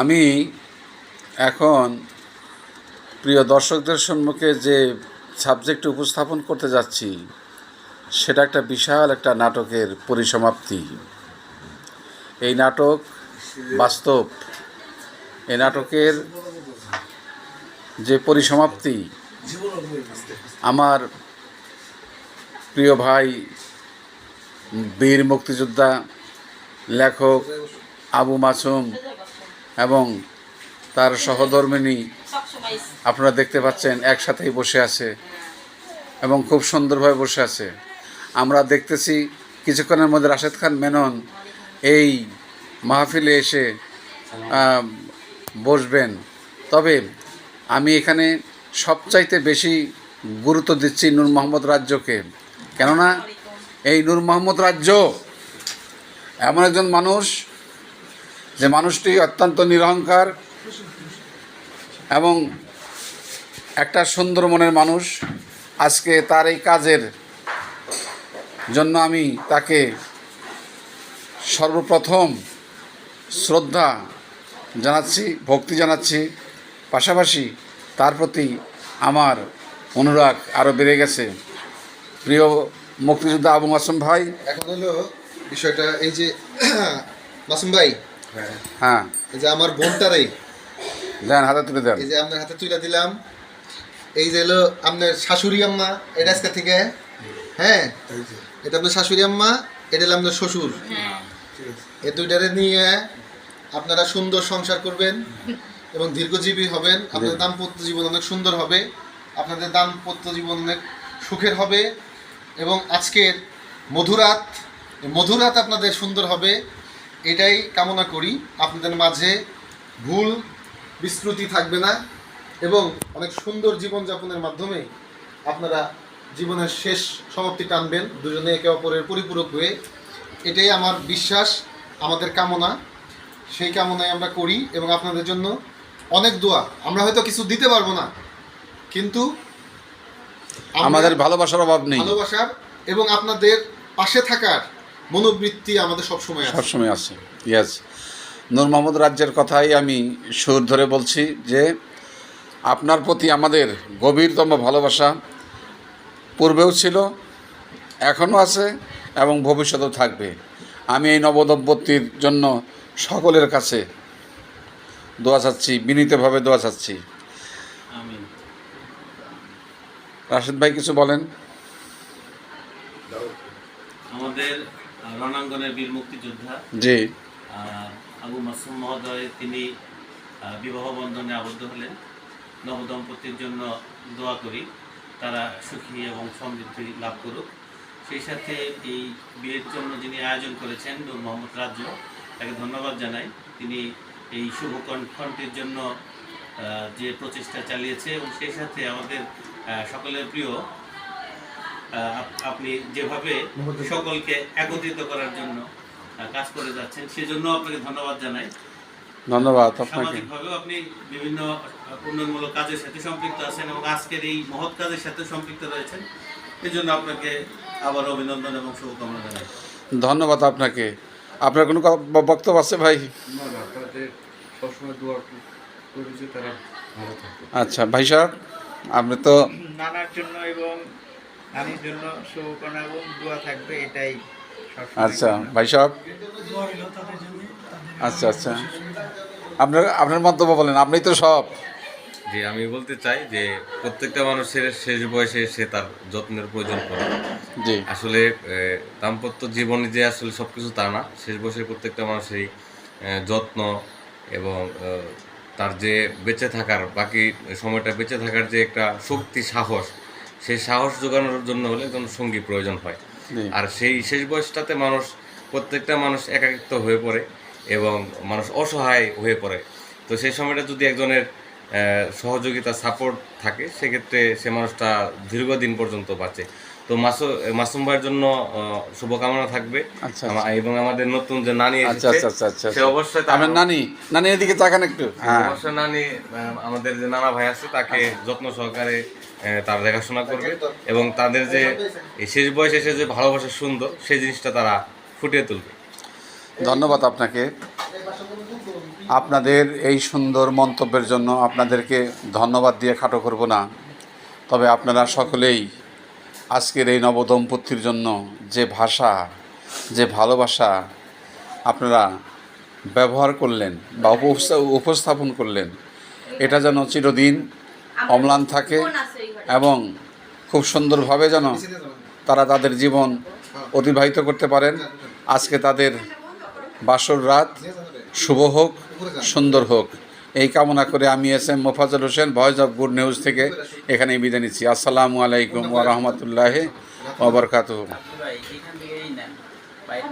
আমি এখন প্রিয় দর্শকদের সম্মুখে যে সাবজেক্ট উপস্থাপন করতে যাচ্ছি, সেটা একটা বিশাল একটা নাটকের পরিসমাপ্তি। এই নাটক বাস্তব। এই নাটকের যে পরিসমাপ্তি, আমার প্রিয় ভাই বীর মুক্তিযোদ্ধা, লেখক আবু মাসুম এবং তার সহধর্মিনী আপনারা দেখতে পাচ্ছেন একসাথেই বসে আছে এবং খুব সুন্দরভাবে বসে আছে। আমরা দেখতেছি কিছুক্ষণের মধ্যে রাশেদ খান মেনন এই মাহফিলে এসে বসবেন। তবে আমি এখানে সবচাইতে বেশি গুরুত্ব দিচ্ছি নূর মোহাম্মদ রাজ্যকে। কেননা এই নূর মোহাম্মদ রাজ্য এমন একজন মানুষ যে মানুষটি অত্যন্ত নিরহংকার এবং একটা সুন্দর মনের মানুষ, আজকে তার এই কাজের জন্য আমি তাকে সর্বপ্রথম শ্রদ্ধা জানাচ্ছি, ভক্তি জানাচ্ছি। পাশাপাশি তার প্রতি আমার অনুরাগ আরও বেড়ে গেছে। প্রিয় মুক্তিযোদ্ধা আবু মাসুম ভাই, এখন হলো বিষয়টা এই যে, মাসুম ভাই হ্যাঁ। এই যে আমার বোনটারে দেন হাতে তুলে দেন। এই যে আপনার হাতে তুলে দিলাম। এই যে হলো আপনার শাশুড়ি আম্মা এটা আজকে থেকে। হ্যাঁ? এটা আপনার শাশুড়ি আম্মা এটা হলো আপনার শ্বশুর। এই দুইটারে নিয়ে আপনারা সুন্দর সংসার করবেন এবং দীর্ঘজীবী হবেন। আপনাদের দাম্পত্য জীবন অনেক সুন্দর হবে। আপনাদের দাম্পত্য জীবন অনেক সুখের হবে। এবং আজকের মধুরাত মধুরাত আপনাদের সুন্দর হবে। এটাই কামনা করি। আপনাদের মাঝে ভুল বিস্মৃতি থাকবে না এবং অনেক সুন্দর জীবনযাপনের মাধ্যমে আপনারা জীবনের শেষ সমাপ্তি টানবেন। দুজনে একে অপরের পরিপূরক হয়ে। এটাই আমার বিশ্বাস আমাদের কামনা। সেই কামনাই আমরা করি এবং আপনাদের জন্য অনেক দোয়া। আমরা হয়তো কিছু দিতে পারব না কিন্তু আমাদের ভালোবাসার অভাব নেই। ভালোবাসার এবং আপনাদের পাশে থাকার মনোবৃত্তি আমাদের সবসময় আছে। সবসময় আছে ইয়াস নূর মোহাম্মদ রাজ্যের কথাই আমি সুর ধরে বলছি যে আপনার প্রতি আমাদের গভীরতম ভালোবাসা পূর্বেও ছিল এখনও আছে এবং ভবিষ্যতেও থাকবে। আমি এই নবদম্পতির জন্য সকলের কাছে দোয়া চাচ্ছি বিনীতভাবে দোয়া চাচ্ছি। রাশেদ ভাই কিছু বলেন? আমাদের রণাঙ্গনের বীর মুক্তিযোদ্ধা। জি। আবু মাসুম মহোদয় তিনি বিবাহ বন্ধনে আবদ্ধ হলেন। নবদম্পতির জন্য দোয়া করি তারা সুখী এবং সমৃদ্ধি লাভ করুক। সেই সাথে এই বিয়ের জন্য যিনি আয়োজন করেছেন নূর মোহাম্মদ রাজ্য তাকে ধন্যবাদ জানাই। তিনি এই শুভ কণ্ঠটির জন্য যে প্রচেষ্টা চালিয়েছে এবং সেই সাথে আমাদের সকলের প্রিয় আপনি যেভাবে সকলকে একত্রিত করার জন্য কাজ করে যাচ্ছেন সেজন্য আপনাকে ধন্যবাদ জানাই। ধন্যবাদ আপনাকে। সামাজিকভাবেও আপনি বিভিন্ন উন্নয়নমূলক কাজের সাথে সম্পৃক্ত আছেন এবং আজকের এই মহৎ কাজের সাথে সম্পৃক্ত রয়েছেন। এই জন্য আপনাকে আবার অভিনন্দন এবং শুভকামনা জানাই। ধন্যবাদ আপনাকে। আপনার কোনো বক্তব্য আছে ভাই? আচ্ছা ভাই সাহেব আপনি তো নানার জন্য এবং নানির জন্য শুভকামনা এবং দোয়া থাকবে এটাই আচ্ছা। ভাই সাহেব? আচ্ছা আচ্ছা। আপনার আপনার মন্তব্য বলেন আপনি তো সব। যে আমি বলতে চাই যে প্রত্যেকটা মানুষের শেষ বয়সে সে তার যত্নের প্রয়োজন পড়ে। জি। আসলে দাম্পত্য জীবনে যে আসলে সব কিছু তা না শেষ বয়সে প্রত্যেকটা মানুষেরই যত্ন এবং তার যে বেঁচে থাকার বাকি সময়টা বেঁচে থাকার যে একটা শক্তি সাহস সেই সাহস যোগানোর জন্য হলে একজন সঙ্গী প্রয়োজন হয়। আর সেই শেষ বয়সটাতে মানুষ প্রত্যেকটা মানুষ একাকিত্ব হয়ে পড়ে এবং মানুষ অসহায় হয়ে পড়ে। তো সেই সময়টা যদি একজনের সহযোগিতা সাপোর্ট থাকে সেক্ষেত্রে সে মানুষটা দীর্ঘদিন পর্যন্ত বাঁচে। তো মাসু মাসুম ভাইয়ের জন্য শুভকামনা থাকবে। আচ্ছা, এবং আমাদের নতুন যে নানি আচ্ছা এসেছে আচ্ছা আচ্ছা আচ্ছা। সে অবশ্যই আমার নানি নানি এদিকে তাকান একটু। হ্যাঁ। অবশ্যই নানি আমাদের যে নানা ভাই আছে তাকে যত্ন সহকারে তার দেখাশোনা করবে এবং তাদের যে শেষ বয়সে এসে যে ভালোবাসা সুন্দর সেই জিনিসটা তারা ফুটিয়ে তুলবে। ধন্যবাদ আপনাকে। আপনাদের এই সুন্দর মন্তব্যের জন্য আপনাদেরকে ধন্যবাদ দিয়ে খাটো করব না। তবে আপনারা সকলেই আজকের এই নবদম্পতির জন্য যে ভাষা যে ভালোবাসা আপনারা ব্যবহার করলেন বা উপস্থাপন করলেন এটা যেন চিরদিন অম্লান থাকে এবং খুব সুন্দরভাবে যেন তারা তাদের জীবন অতিবাহিত করতে পারেন। আজকে তাদের বাসর রাত শুভ হোক। সুন্দর হোক। এই কামনা করে আমি S M Mofazzal Hossain, Voice of Good News থেকে এখানে বিদায় নিচ্ছি। আসসালামু আলাইকুম ওয়া রাহমাতুল্লাহি ওয়া বারাকাতুহু।